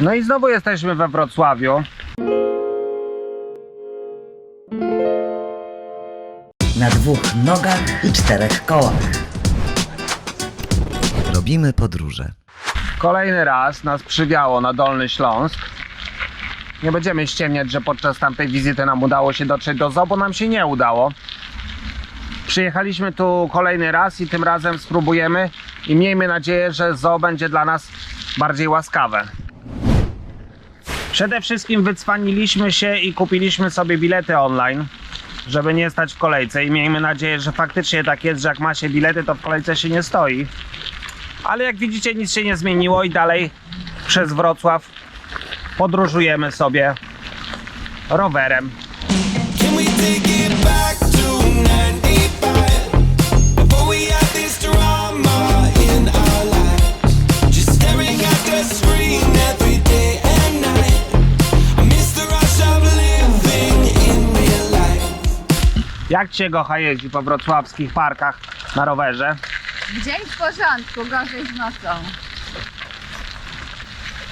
No i znowu jesteśmy we Wrocławiu. Na dwóch nogach i czterech kołach. Robimy podróże. Kolejny raz nas przywiało na Dolny Śląsk. Nie będziemy ściemniać, że podczas tamtej wizyty nam udało się dotrzeć do zoo, bo nam się nie udało. Przyjechaliśmy tu kolejny raz i tym razem spróbujemy i miejmy nadzieję, że zoo będzie dla nas bardziej łaskawe. Przede wszystkim wycwaniliśmy się i kupiliśmy sobie bilety online, żeby nie stać w kolejce i miejmy nadzieję, że faktycznie tak jest, że jak ma się bilety, to w kolejce się nie stoi. Ale jak widzicie, nic się nie zmieniło i dalej przez Wrocław podróżujemy sobie rowerem. Can we take it Jak Cię Gocha jeździ po wrocławskich parkach na rowerze? W dzień w porządku, gorzej z nocą.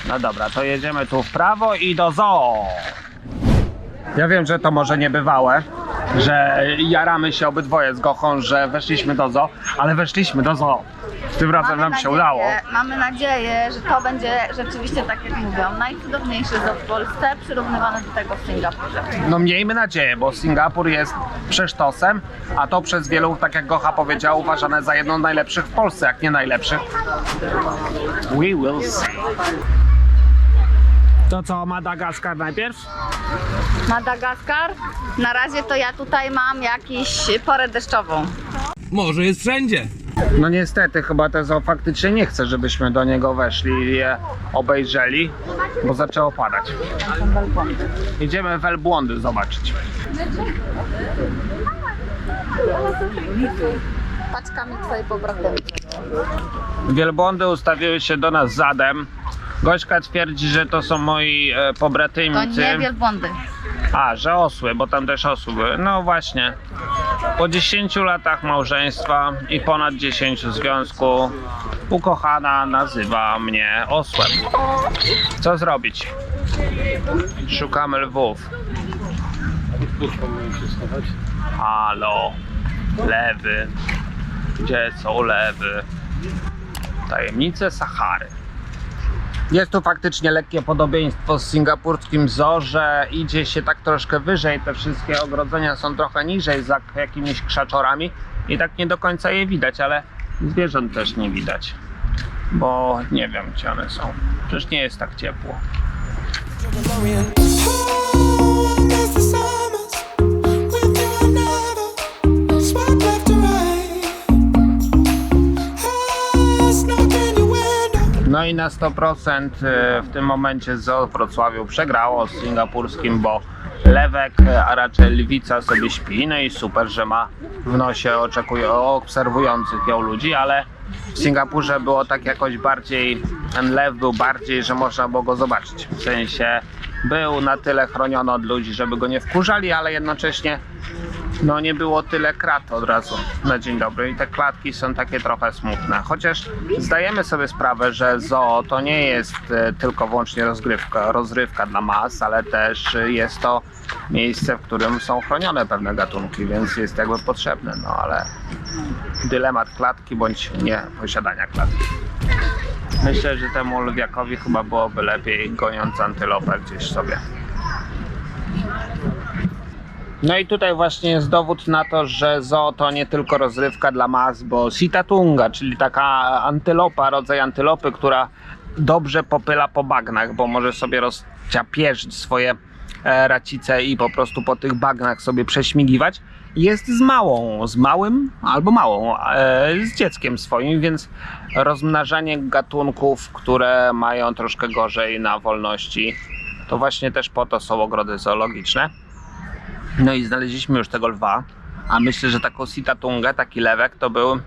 No dobra, to jedziemy tu w prawo i do zoo. Ja wiem, że to może niebywałe, że jaramy się obydwoje z Gochą, że weszliśmy do zoo, ale weszliśmy do zoo. Tym razem nam się udało. mamy nadzieję, że to będzie rzeczywiście tak jak mówią, najcudowniejszy zoo w Polsce, przyrównywany do tego w Singapurze. No miejmy nadzieję, bo Singapur jest przesztosem, a to przez wielu, tak jak Gocha powiedział, uważane za jedną z najlepszych w Polsce, jak nie najlepszych. We will see. To co, Madagaskar najpierw? Madagaskar? Na razie to ja tutaj mam jakiś porę deszczową. Może jest wszędzie. No niestety, chyba te zoo faktycznie nie chce, żebyśmy do niego weszli i je obejrzeli, bo zaczęło padać. Idziemy welbłądy zobaczyć. Paczkami twojej powrotem. Wielbłądy ustawiły się do nas zadem. Gośka twierdzi, że to są moi e, To pobratymcy. nie wielbłądy. A, że osły, bo tam też osły były. No właśnie. Po 10 latach małżeństwa i ponad 10 związku ukochana nazywa mnie osłem. Co zrobić? Szukamy lwów. Halo, lewy. Gdzie są lewy? Tajemnice Sahary. Jest tu faktycznie lekkie podobieństwo z singapurskim zoo, że idzie się tak troszkę wyżej, te wszystkie ogrodzenia są trochę niżej za jakimiś krzaczorami. I tak nie do końca je widać, ale zwierząt też nie widać, bo nie wiem gdzie one są. Przecież nie jest tak ciepło. No i na 100% e, w tym momencie w Wrocławiu przegrało z singapurskim, bo lewek, e, a raczej lwica sobie śpi, no i super, że ma w nosie oczekuje obserwujących ją ludzi, ale w Singapurze było tak jakoś bardziej, ten lew był bardziej, że można było go zobaczyć. W sensie był na tyle chroniony od ludzi, żeby go nie wkurzali, ale jednocześnie no nie było tyle krat od razu na dzień dobry i te klatki są takie trochę smutne. Chociaż zdajemy sobie sprawę, że zoo to nie jest e, tylko wyłącznie rozgrywka, rozrywka dla mas, ale też jest to miejsce, w którym są chronione pewne gatunki, więc jest jakby potrzebne, no ale dylemat klatki bądź nie posiadania klatki. Myślę, że temu lwiakowi chyba byłoby lepiej goniąc antylopę gdzieś sobie. No i tutaj właśnie jest dowód na to, że zoo to nie tylko rozrywka dla mas, bo sitatunga, czyli taka antylopa, rodzaj antylopy, która dobrze popyla po bagnach, bo może sobie rozciapierzyć swoje e, racice i po prostu po tych bagnach sobie prześmigiwać. Jest z małą, z małym albo małą, e, z dzieckiem swoim, więc rozmnażanie gatunków, które mają troszkę gorzej na wolności, to właśnie też po to są ogrody zoologiczne. No i znaleźliśmy już tego lwa, a myślę, że taką sitatungę, taki lewek to był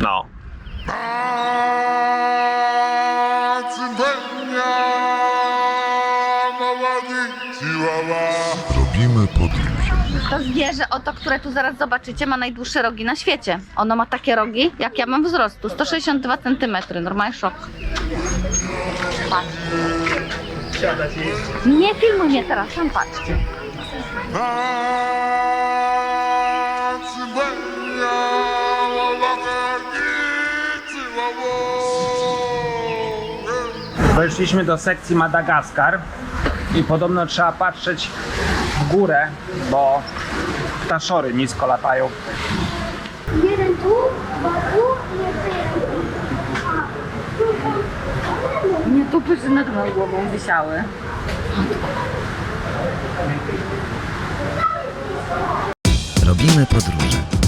no. Robimy podróże. To zwierzę, oto, które tu zaraz zobaczycie, ma najdłuższe rogi na świecie. Ono ma takie rogi, jak ja mam wzrostu, 162 cm, normalnie szok. Patrz. Nie filmuj mnie teraz, sam patrzcie. Weszliśmy do sekcji Madagaskar i podobno trzeba patrzeć w górę, bo ptaszory nisko latają. Jeden tu, dwa tu, jeszcze Nie tupy nad moją głową wisiały. Robimy podróże.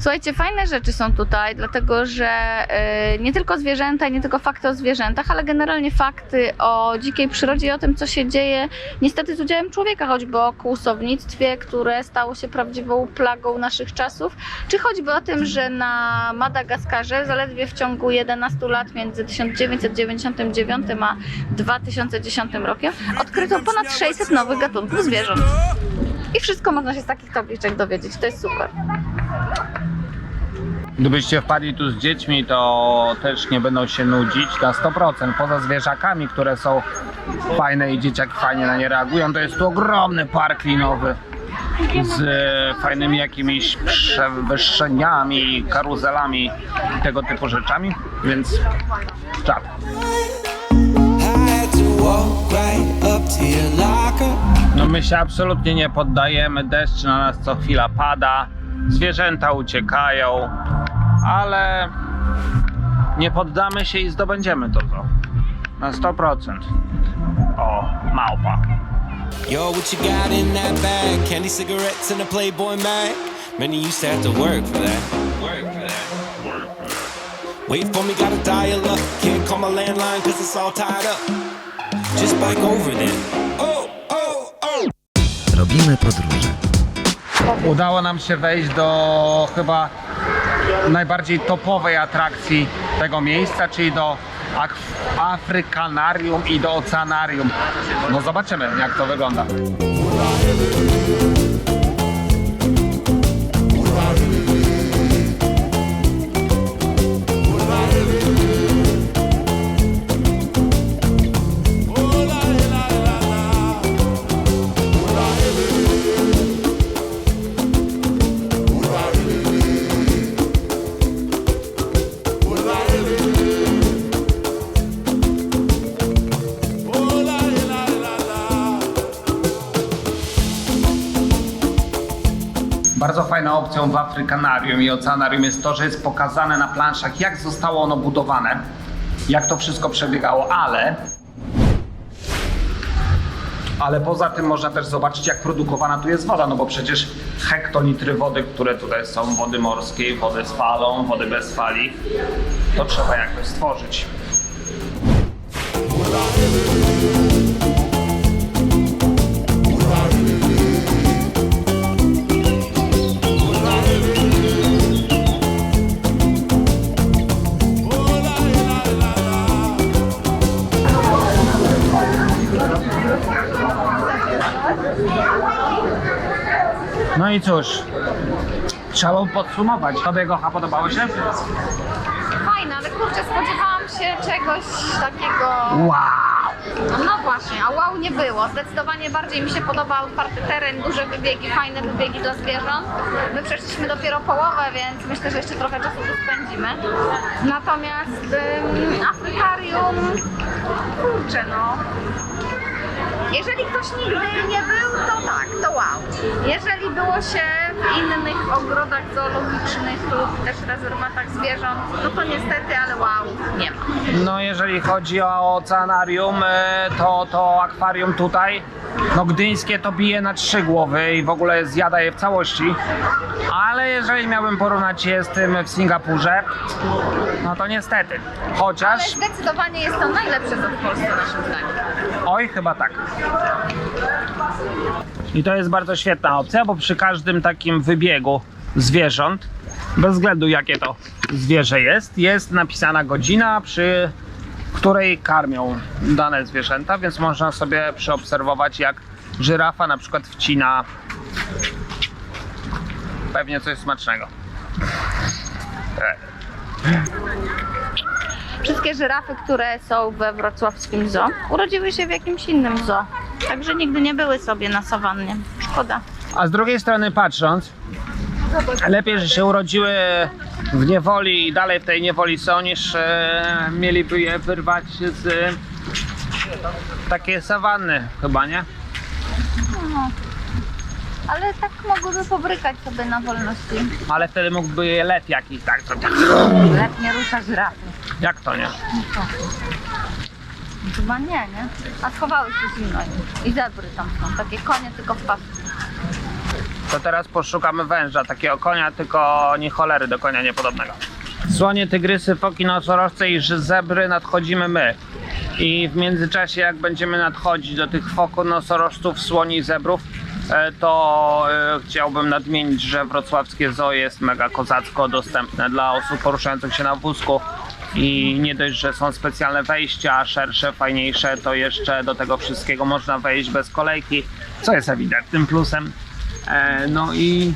Słuchajcie, fajne rzeczy są tutaj, dlatego że e, nie tylko zwierzęta nie tylko fakty o zwierzętach, ale generalnie fakty o dzikiej przyrodzie i o tym, co się dzieje niestety z udziałem człowieka, choćby o kłusownictwie, które stało się prawdziwą plagą naszych czasów, czy choćby o tym, że na Madagaskarze zaledwie w ciągu 11 lat między 1999 a 2010 rokiem odkryto ponad 600 nowych gatunków zwierząt. I wszystko można się z takich tabliczek dowiedzieć, to jest super. Gdybyście wpadli tu z dziećmi, to też nie będą się nudzić na 100%. Poza zwierzakami, które są fajne i dzieciaki fajnie na nie reagują, to jest tu ogromny park linowy z fajnymi jakimiś przewyższeniami, karuzelami i tego typu rzeczami, więc czad. My się absolutnie nie poddajemy, deszcz na nas co chwila pada, zwierzęta uciekają, ale nie poddamy się i zdobędziemy to zo. Na 100%. O, małpa. Yo, what you got in that bag? Candy cigarettes and a Playboy mag. Many used to have to work for that. Work for that. Work for that. Wait for me, gotta dial up. Can't call my landline cause it's all tied up. Just bike over then. Robimy podróże. Udało nam się wejść do chyba najbardziej topowej atrakcji tego miejsca, czyli do Afrykanarium i do Oceanarium. No zobaczymy jak to wygląda. Opcją w Afrykanarium i Oceanarium jest to, że jest pokazane na planszach, jak zostało ono budowane, jak to wszystko przebiegało, ale. Ale poza tym można też zobaczyć, jak produkowana tu jest woda, no bo przecież hektolitry wody, które tutaj są, wody morskiej, wody z falą, wody bez fali, to trzeba jakoś stworzyć. No i cóż, trzeba podsumować. Tobie Gocha podobało się? Fajne, ale kurczę, spodziewałam się czegoś takiego. Wow! No właśnie, a wow nie było. Zdecydowanie bardziej mi się podoba otwarty teren, duże wybiegi, fajne wybiegi dla zwierząt. My przeszliśmy dopiero połowę, więc myślę, że jeszcze trochę czasu tu spędzimy. Natomiast ym, Afrykarium, kurczę no. Jeżeli ktoś nigdy nie był, Jeżeli było się w innych ogrodach zoologicznych lub też rezerwatach zwierząt, no to niestety, ale wow, nie ma. No jeżeli chodzi o oceanarium, e, to, to akwarium tutaj, no gdyńskie to bije na trzy głowy i w ogóle zjada je w całości. Ale jeżeli miałbym porównać je z tym w Singapurze, no to niestety. Ale Chociaż, zdecydowanie jest to najlepsze co w Polsce naszym zdaniem. Oj chyba tak. I to jest bardzo świetna opcja, bo przy każdym takim wybiegu zwierząt, bez względu jakie to zwierzę jest, jest napisana godzina, przy której karmią dane zwierzęta, więc można sobie przeobserwować jak żyrafa na przykład wcina pewnie coś smacznego. Wszystkie żyrafy, które są we wrocławskim zoo, urodziły się w jakimś innym zoo. Także nigdy nie były sobie na sawannie. Szkoda. A z drugiej strony patrząc, lepiej, że się urodziły w niewoli i dalej w tej niewoli są, niż e, mieliby je wyrwać z takiej sawanny chyba, nie? Ale tak mogłyby pobrykać sobie na wolności. Ale wtedy mógłby je lew jakiś tak. to- tak. Lew nie rusza żyrafy. Jak to nie? Chyba nie, nie? A schowały się zimno im. I zebry tam są. Takie konie tylko w pasku. To teraz poszukamy węża, takiego konia, tylko nie cholery do konia niepodobnego. Słonie, tygrysy, foki, nosorożce i zebry nadchodzimy my. I w międzyczasie jak będziemy nadchodzić do tych foku, nosorożców, słoni i zebrów, to e, chciałbym nadmienić, że wrocławskie zoo jest mega kozacko dostępne dla osób poruszających się na wózku. I nie dość, że są specjalne wejścia, szersze, fajniejsze, to jeszcze do tego wszystkiego można wejść bez kolejki, co jest ewidentnym plusem. E, No i,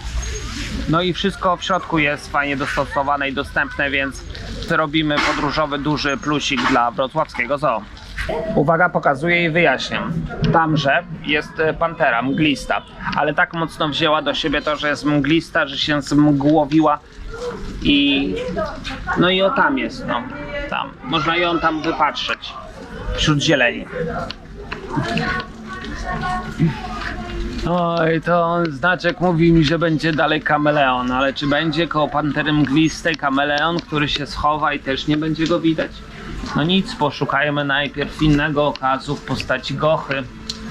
no i wszystko w środku jest fajnie dostosowane i dostępne, więc robimy podróżowy duży plusik dla wrocławskiego zoo. Uwaga, pokazuję i wyjaśniam. Tamże jest e, pantera mglista, ale tak mocno wzięła do siebie to, że jest mglista, że się zmgłowiła i no i o tam jest, no tam. Można ją tam wypatrzeć wśród zieleni. Oj, to znaczek mówi mi, że będzie dalej kameleon, ale czy będzie koło pantery mglistej kameleon, który się schowa i też nie będzie go widać? No nic, poszukajmy najpierw innego okazu w postaci gochy.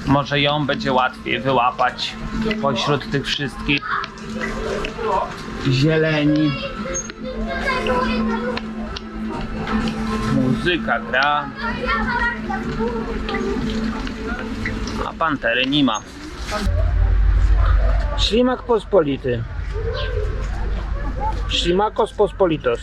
Może ją będzie łatwiej wyłapać pośród tych wszystkich zieleni. Muzyka gra, a pantery nie ma. Ślimak pospolity. Ślimakos pospolitos.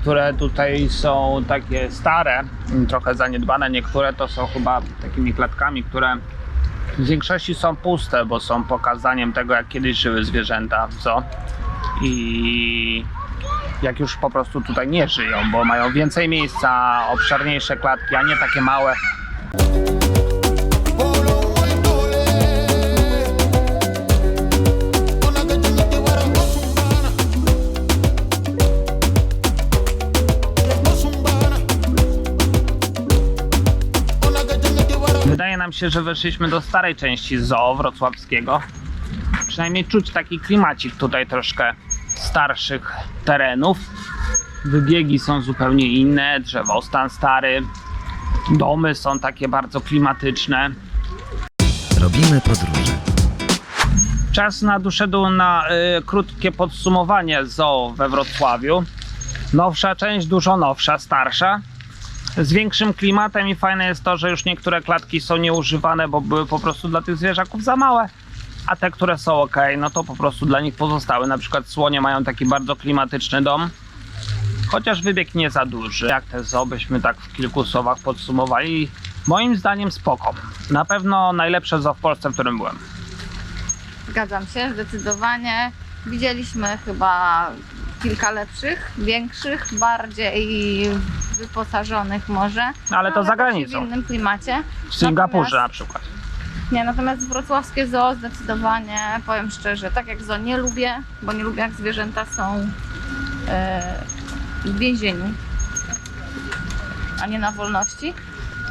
Które tutaj są takie stare, trochę zaniedbane, niektóre to są chyba takimi klatkami, które w większości są puste, bo są pokazaniem tego, jak kiedyś żyły zwierzęta zoo. I jak już po prostu tutaj nie żyją, bo mają więcej miejsca, obszarniejsze klatki, a nie takie małe. Wydaje nam się, że weszliśmy do starej części zoo wrocławskiego. Przynajmniej czuć taki klimacik tutaj troszkę starszych terenów. Wybiegi są zupełnie inne, drzewostan stary, domy są takie bardzo klimatyczne. Robimy podróże. Czas nadszedł na y, krótkie podsumowanie zoo we Wrocławiu. Nowsza część, dużo nowsza, starsza. Z większym klimatem i fajne jest to, że już niektóre klatki są nieużywane, bo były po prostu dla tych zwierzaków za małe. A te, które są ok, no to po prostu dla nich pozostały. Na przykład słonie mają taki bardzo klimatyczny dom. Chociaż wybieg nie za duży. Jak te zoo byśmy tak w kilku słowach podsumowali? Moim zdaniem spoko. Na pewno najlepsze zoo w Polsce, w którym byłem. Zgadzam się, zdecydowanie. Widzieliśmy chyba kilka lepszych, większych, bardziej wyposażonych może. Ale to No, za właśnie granicą. W innym klimacie. W Singapurze na przykład. Nie, natomiast wrocławskie zoo zdecydowanie, powiem szczerze, tak jak zoo nie lubię, bo nie lubię jak zwierzęta są e, w więzieniu, a nie na wolności.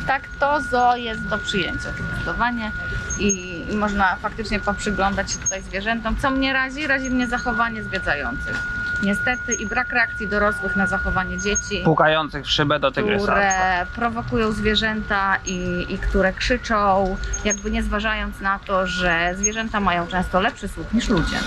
Tak, to zoo jest do przyjęcia zdecydowanie i, i można faktycznie poprzyglądać się tutaj zwierzętom. Co mnie razi? Razi mnie zachowanie zwiedzających. Niestety i brak reakcji dorosłych na zachowanie dzieci. Pukających w szybę do tygrysa. które prowokują zwierzęta i, i które krzyczą, jakby nie zważając na to, że zwierzęta mają często lepszy słuch niż ludzie.